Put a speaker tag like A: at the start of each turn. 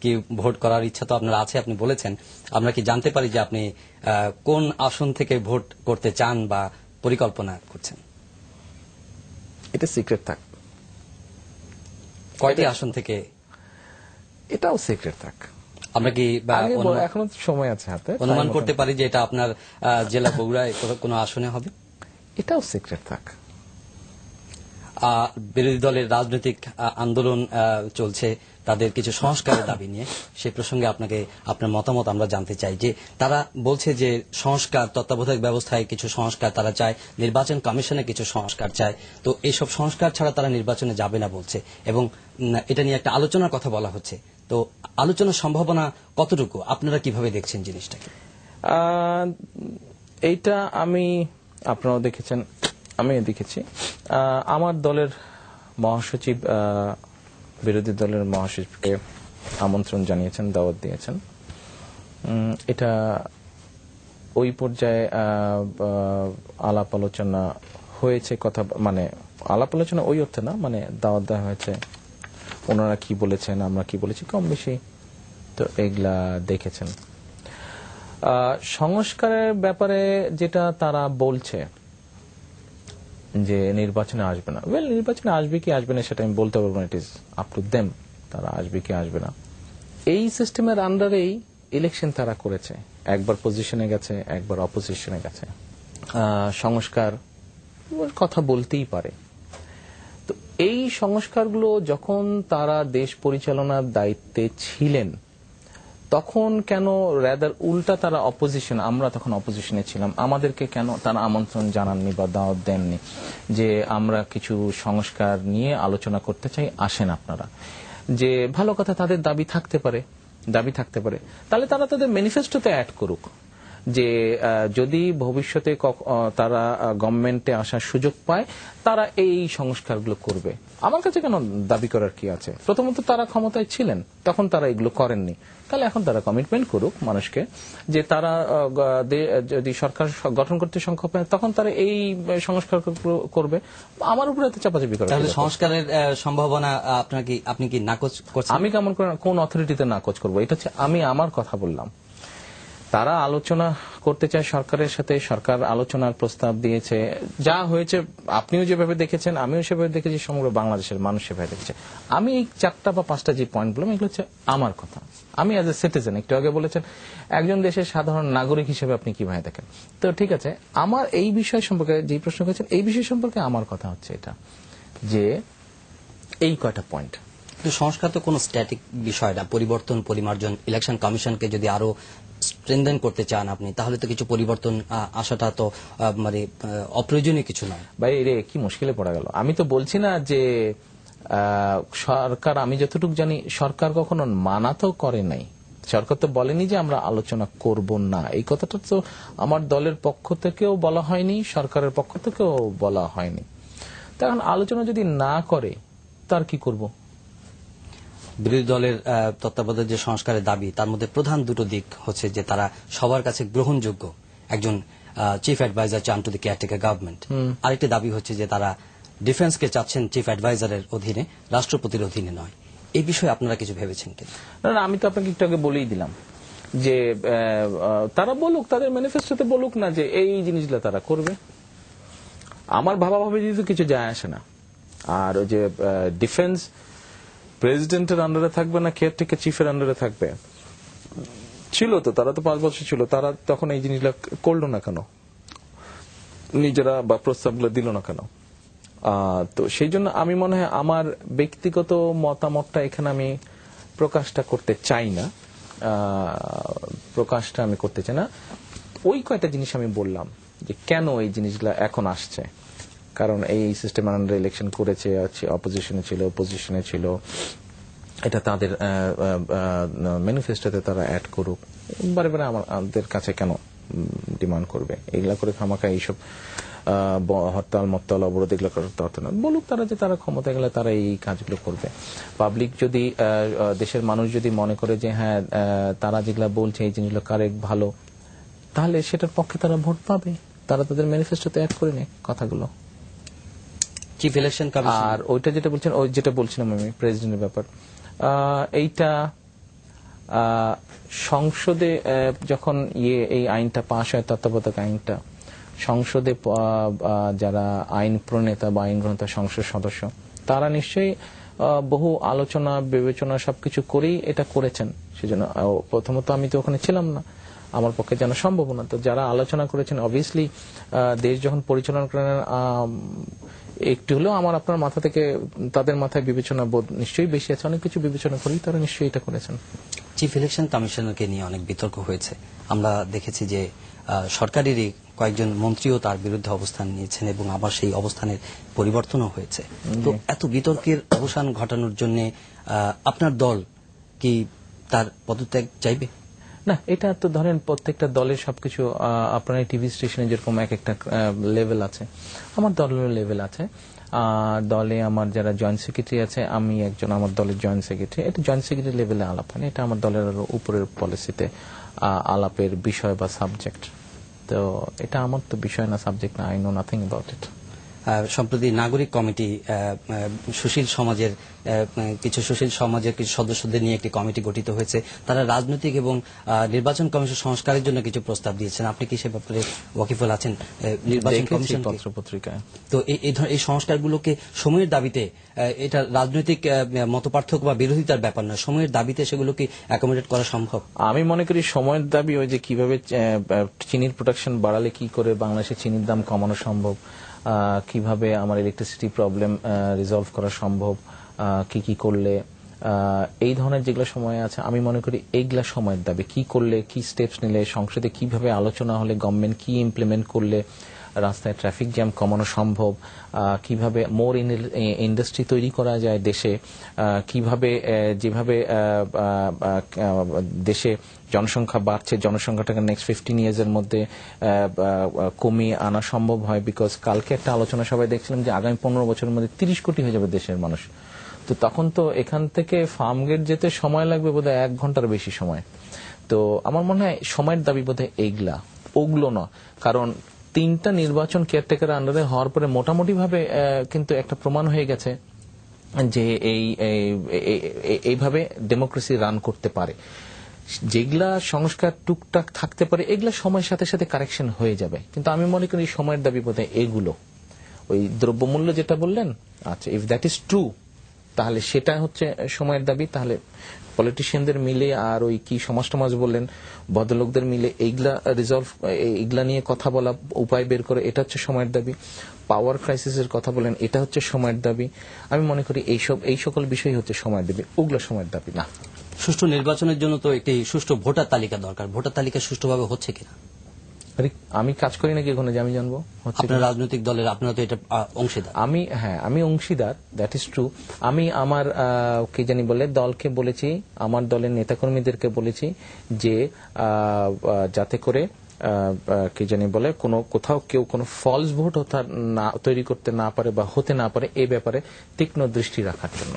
A: কি ভোট করার ইচ্ছা তো আপনার আছে আপনি বলেছেন। আমরা কি জানতে পারি যে আপনি কোন আসন থেকে ভোট করতে চান বা পরিকল্পনা করছেন?
B: এটা সিক্রেট থাক।
A: কয়টি আসন থেকে?
B: এটাও সিক্রেট থাক।
A: আমরা কি
B: এখনও সময় আছে হাতে
A: অনুমান করতে পারি যে এটা আপনার জেলা বগুড়ায় কোনো- কোনো আসনে হবে?
B: এটাও সিক্রেট থাক।
A: বিরোধী দলের রাজনৈতিক আন্দোলন আহ, চলছে। তাদের কিছু সংস্কারের দাবি নিয়ে সেই প্রসঙ্গে আপনাকে আপনার মতামত আমরা জানতে চাই যে তারা বলছে যে সংস্কার, তত্ত্বাবধায়ক ব্যবস্থায় কিছু সংস্কার তারা চায়, নির্বাচন কমিশনে কিছু সংস্কার চায়। তো এইসব সংস্কার ছাড়া তারা নির্বাচনে যাবে না বলছে। এবং এটা নিয়ে একটা আলোচনার কথা বলা হচ্ছে। তো আলোচনার সম্ভাবনা কতটুকু? আপনারা কীভাবে দেখছেন জিনিসটাকে?
B: এইটা আমি, আপনারাও দেখেছেন আমি দেখেছি। আমার দলের মহাসচিব বিরোধী দলের মহাসচিবকে আমন্ত্রণ জানিয়েছেন, দাওয়াত দিয়েছেন। এটা ওই পর্যায়ে আলাপ আলোচনা হয়েছে, কথা মানে আলাপ আলোচনা ওই অর্থে না মানে দাওয়াত দেওয়া হয়েছে। ওনারা কি বলেছেন, আমরা কি বলেছি, কম বেশি তো এগুলা দেখেছেন। সংস্কারের ব্যাপারে যেটা তারা বলছে যে নির্বাচনে আসবে না। ওয়েল নির্বাচনে আসবে কি আসবে না সেটা আমি বলতে পারব না it is up to them তারা আসবে কি আসবে না। এই সিস্টেমের আন্ডারেই ইলেকশন তারা করেছে। একবার পজিশনে গেছে, একবার অপোজিশনে গেছে। সংস্কার কথা বলতেই পারে। তো এই সংস্কারগুলো যখন তারা দেশ পরিচালনার দায়িত্বে ছিলেন তখন কেন রেদার উল্টা তারা অপোজিশন আমরা তখন অপোজিশনে ছিলাম। আমাদেরকে কেন তারা আমন্ত্রণ জানাননি বা দাওয়াত দেননি? যে আমরা কিছু সংস্কার নিয়ে আলোচনা করতে চাই, আসেন আপনারা। যে ভালো কথা তাদের দাবি থাকতে পারে, দাবি থাকতে পারে। তাহলে তারা তাদের ম্যানিফেস্টোতে অ্যাড করুক। যে যদি ভবিষ্যতে তারা গভর্নমেন্টে আসার সুযোগ পায় তারা এই সংস্কারগুলো করবে। আমার কাছে কেন দাবি করার কি আছে? প্রথমত তারা ক্ষমতায় ছিলেন তখন তারা এগুলো করেননি। তাহলে এখন তারা কমিটমেন্ট করুক মানুষকে যে তারা যদি সরকার গঠন করতে পায় তখন তারা এই সংস্কার করবে। আমার উপরে এত চাপাচাপি করা
A: তাহলে সংস্কারের সম্ভাবনা আপনার কি আপনি কি নাকচ করছেন?
B: আমি কেমন করে কোন অথরিটিতে নাকচ করব? এটা হচ্ছে আমি আমার কথা বললাম। তারা আলোচনা করতে চায় সরকারের সাথে, সরকার আলোচনার প্রস্তাব দিয়েছে। যা হয়েছে, আপনিও যেভাবে দেখেছেন, আমিও সেভাবে দেখেছি, সমগ্র বাংলাদেশের মানুষ সেভাবে দেখেছে। আমি এই চারটা বা পাঁচটা যে পয়েন্ট বললাম, এগুলো হচ্ছে আমার কথা। আমি অ্যাজ এ সিটিজেন একটু আগে বলেছেন, একজন দেশের সাধারণ নাগরিক হিসেবে আপনি কীভাবে দেখেন? তো ঠিক আছে, আমার এই বিষয় সম্পর্কে যে প্রশ্ন করেছেন, এই বিষয় সম্পর্কে আমার কথা হচ্ছে এটা, যে এই কয়টা পয়েন্ট
A: কিন্তু সংস্কার তো কোনো স্ট্যাটিক বিষয় না। পরিবর্তন, পরিমার্জন ইলেকশন কমিশনকে যদি আরও স্ট্রেনদেন করতে চান আপনি, তাহলে তো কিছু পরিবর্তন আসাটা তো মানে অপ্রয়োজনীয় কিছু নয়।
B: ভাই রে কি মুশকিলে পড়া গেল। আমি তো বলছি না যে সরকার, আমি যতটুকু জানি, সরকার কখনো মানা তো করে নাই। সরকার তো বলেনি যে আমরা আলোচনা করব না। এই কথাটা তো আমার দলের পক্ষ থেকেও বলা হয়নি, সরকারের পক্ষ থেকেও বলা হয়নি। তা এখন আলোচনা যদি না করে, তার কি করব?
A: বিরোধী দলের তত্ত্বাবধায়ক যে সংস্কারের দাবি তার মধ্যে প্রধান দুটো দিক হচ্ছে যে তারা সবার কাছে গ্রহণযোগ্য একজন চিফ অ্যাডভাইজার চান টু দি কেয়ারটেকার গভর্নমেন্ট আরেকটি দাবি হচ্ছে যে তারা ডিফেন্সকে চাচ্ছেন চিফ অ্যাডভাইজারের অধীনে রাষ্ট্রপতির অধীনে নয়। এই বিষয়ে আপনারা কিছু ভেবেছেন কিনা?
B: না আমি তো আপনাকে একটু আগে বলেই দিলাম যে তারা বলুক তাদের ম্যানিফেস্টোতে বলুক না যে এই জিনিসগুলো তারা করবে। আমার ভাবা ভাবে তো কিছু যায় আসে না আর ওই যে ডিফেন্স প্রেসিডেন্টের আন্ডারে থাকবে না কেয়ারটেকার চিফের আন্ডারে থাকবে? ছিল তো, তারা তো পাঁচ বছর ছিল, তারা তখন এই জিনিসগুলো করল না কেন? নিজেরা বা প্রস্তাবগুলো দিল না কেন? তো সেই জন্য আমি মনে হয় আমার ব্যক্তিগত মতামতটা এখানে আমি প্রকাশটা করতে চাই না। প্রকাশটা আমি করতে চাই না। ওই কয়টা জিনিস আমি বললাম যে কেন এই জিনিসগুলো এখন আসছে? কারণ এই সিস্টেম আন্ডার ইলেকশন করেছে অপোজিশনে ছিল পজিশনে ছিল। এটা তাদের ম্যানিফেস্টোতে তারা অ্যাড করুক। বারে বারে আমাদের কাছে কেন ডিমান্ড করবে? এগুলা করে খামাখা এইসব হরতাল মত্তাল অবরোধ এগুলো করতে না। বলুক তারা যে তারা ক্ষমতা গেলে তারা এই কাজগুলো করবে। পাবলিক যদি দেশের মানুষ যদি মনে করে যে হ্যাঁ তারা যেগুলো বলছে এই জিনিসগুলো কারেক্ট ভালো, তাহলে সেটার পক্ষে তারা ভোট পাবে। তারা তাদের ম্যানিফেস্টোতে অ্যাড করে নেয় কথাগুলো।
A: চিফ ইলেকশন
B: আর ওইটা যেটা বলছেন, ওই যেটা বলছিলাম আমি প্রেসিডেন্টের ব্যাপার। এইটা সংসদে যখন ইয়ে এই আইনটা পাশ হয়, তত্ত্বাবধায়ক আইনটা, সংসদে যারা আইন প্রণেতা বা আইন গ্রহণতা সংসদ সদস্য, তারা নিশ্চয়ই বহু আলোচনা, বিবেচনা সবকিছু করেই এটা করেছেন। সেজন্য প্রথমত আমি তো ওখানে ছিলাম না। আমার পক্ষে জানা সম্ভব না। তো যারা আলোচনা করেছেন অবভিয়াসলি দেশ যখন পরিচালনা করেন একটু হলেও আমার আপনার মাথা থেকে তাদের মাথায় বিবেচনা বোধ নিশ্চয়ই বেশি আছে অনেক কিছু বিবেচনা করেই তারা নিশ্চয়ই এটা করেছেন।
A: চিফ ইলেকশন কমিশনারকে নিয়ে অনেক বিতর্ক হয়েছে। আমরা দেখেছি যে সরকারেরই কয়েকজন মন্ত্রীও তার বিরুদ্ধে অবস্থান নিয়েছেন এবং আবার সেই অবস্থানের পরিবর্তনও হয়েছে। তো এত বিতর্কের অবসান ঘটানোর জন্য আপনার দল কি তার পদত্যাগ চাইবে?
B: না, এটা তো ধরেন প্রত্যেকটা দলের সবকিছু আপনার টিভি স্টেশনে যেরকম এক একটা লেভেল আছে। আমার দলের লেভেল আছে। দলে আমার যারা জয়েন্ট সেক্রেটারি আছে, আমি একজন আমার দলের জয়েন্ট সেক্রেটারি এটা জয়েন্ট সেক্রেটারি লেভেলে আলাপ হয় এটা আমার দলের উপরের পলিসিতে আলাপের বিষয় বা সাবজেক্ট তো এটা আমার তো বিষয় না সাবজেক্ট না I know nothing about it
A: সম্প্রতি নাগরিক কমিটি সুশীল সমাজের কিছু সুশীল সমাজের কিছু সদস্যদের নিয়ে একটি কমিটি গঠিত হয়েছে। তারা রাজনৈতিক এবং নির্বাচন কমিশন সংস্কারের জন্য কিছু প্রস্তাব দিয়েছেন। আপনি কি সে ব্যাপারে ওয়াকিফল আছেন? নির্বাচন কমিশন তো এই- এই এই সংস্কারগুলোকে সময়ের দাবিতে এটা রাজনৈতিক মত পার্থক্য বা বিরোধিতার ব্যাপার নয়। সময়ের দাবিতে সেগুলোকে অ্যাকোমোডেট করা সম্ভব।
B: আমি মনে করি সময়ের দাবি ওই যে কীভাবে চিনির প্রোডাকশন বাড়ালে কি করে বাংলাদেশে চিনির দাম কমানো সম্ভব আহ, কীভাবে আমার ইলেকট্রিসিটি প্রবলেম রিজলভ করা সম্ভব কি কি করলে এই ধরনের যেগুলো সময় আছে, আমি মনে করি এইগুলা সময়ের দাবি। কি করলে, কি স্টেপস নিলে, সংসদে কীভাবে আলোচনা হলে গভর্নমেন্ট কি ইমপ্লিমেন্ট করলে রাস্তায় ট্রাফিক জ্যাম কমানো সম্ভব কীভাবে মোর ইন্ডাস্ট্রি তৈরি করা যায় দেশে কীভাবে যেভাবে দেশে জনসংখ্যা বাড়ছে, জনসংখ্যাটাকে নেক্সট ফিফটিন ইয়ার্স এর মধ্যে কমিয়ে আনা সম্ভব হয় বিকজ কালকে একটা আলোচনা সবাই দেখছিলাম যে আগামী পনেরো বছরের মধ্যে তিরিশ কোটি হয়ে যাবে দেশের মানুষ। তো তখন তো এখান থেকে ফার্ম গেট যেতে সময় লাগবে বোধহয় এক ঘণ্টার বেশি সময়। তো আমার মনে হয় সময়ের দাবি বোধহয় এইগুলা, ওগুলো না কারণ তিনটা নির্বাচন কেয়ারটেকার আন্ডারে হওয়ার পরে মোটামুটি ভাবে কিন্তু একটা প্রমাণ হয়ে গেছে যে এই, এই- এই- এই- এইভাবে ডেমোক্রেসি রান করতে পারে। যেগুলা সংস্কার টুকটাক থাকতে পারে, এগুলা সময়ের সাথে সাথে কারেকশন হয়ে যাবে। কিন্তু আমি মনে করি সময়ের দাবি বোধহয় এগুলো। ওই দ্রব্যমূল্য যেটা বললেন আচ্ছা ইফ দ্যাট ইজ ট্রু তাহলে সেটা হচ্ছে সময়ের দাবি। তাহলে পলিটিশিয়ানদের মিলে আর ওই কি সমাজ টমাজ বললেন, ভদ্রলোকদের মিলে এইগুলা রিজলভ এইগুলা নিয়ে কথা বলা, উপায় বের করে, এটা হচ্ছে সময়ের দাবি। পাওয়ার ক্রাইসিসের কথা বলেন এটা হচ্ছে সময়ের দাবি। আমি মনে করি এইসব, এই সকল বিষয় হচ্ছে সময়ের দাবি, ওগুলো সময়ের দাবি না।
A: সুষ্ঠু নির্বাচনের জন্য তো একটি সুষ্ঠু ভোটার তালিকা দরকার। ভোটার তালিকা সুষ্ঠুভাবে হচ্ছে কিনা?
B: আমি কাজ করি নাকি ওখানে? যে আমি জানব।
A: আপনার রাজনৈতিক দলের আপনারা তো এটা অংশীদার।
B: আমি হ্যাঁ আমি অংশীদার দ্যাট ইজ ট্রু আমি আমার কি জানি বলে দলকে বলেছি আমার দলের নেতাকর্মীদেরকে বলেছি যে যাতে করে কি জানি বলে কোনো কোথাও কেউ কোনো ফলস ভোট না তৈরি করতে না পারে বা হতে না পারে এ ব্যাপারে তীক্ষ্ণ দৃষ্টি রাখার জন্য।